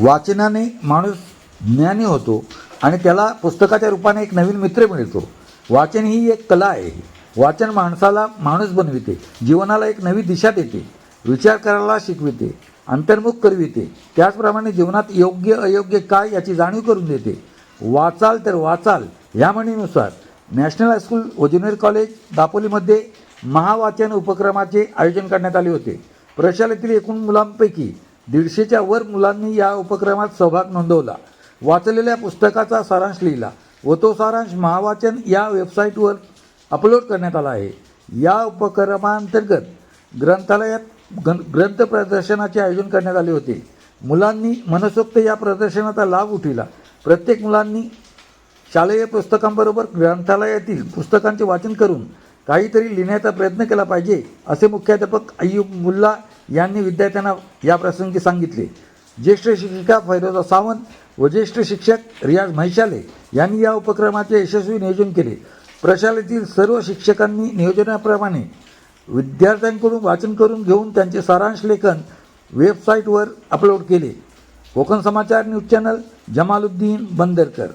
वाचनाने माणूस ज्ञानी होतो आणि त्याला पुस्तकाच्या रूपाने एक नवीन मित्र मिळतो. वाचन ही एक कला आहे. वाचन माणसाला माणूस बनविते. जीवनाला एक नवी दिशा देते. विचार करायला शिकविते. अंतर्मुख करविते. त्याचप्रमाणे जीवनात योग्य अयोग्य काय याची जाणीव करून देते. वाचाल तर वाचाल या म्हणीनुसार. नॅशनल हायस्कूल व ज्युनियर कॉलेज दापोलीमध्ये महावाचन उपक्रमाचे आयोजन करण्यात आले होते. प्रशालेतील एकूण मुलांपैकी दीडशेच्या वर मुलांनी या उपक्रमात सहभाग नोंदवला. वाचलेल्या पुस्तकाचा सारांश लिहिला. व तो सारांश महावाचन या वेबसाईटवर अपलोड करण्यात आला आहे. या उपक्रमांतर्गत ग्रंथालयात गं ग्रंथ प्रदर्शनाचे आयोजन करण्यात आले होते. मुलांनी मनसोक्त या प्रदर्शनाचा लाभ उठविला. प्रत्येक मुलांनी शालेय पुस्तकांबरोबर ग्रंथालयातील पुस्तकांचे वाचन करून काहीतरी लिहिण्याचा प्रयत्न केला पाहिजे असे मुख्याध्यापक अय्यूब मुल्ला यांनी विद्यार्थ्यांना या प्रसंगी सांगितले. ज्येष्ठ शिक्षिका फैरोजा सावंत व ज्येष्ठ शिक्षक रियाज म्हैशाले यांनी या उपक्रमाचे यशस्वी नियोजन केले. प्रशालेतील सर्व शिक्षकांनी नियोजनाप्रमाणे विद्यार्थ्यांकडून वाचन करून घेऊन त्यांचे सारांश लेखन वेबसाईटवर अपलोड केले. Konkan Samachar news channel Jamaluddin Bandarkar.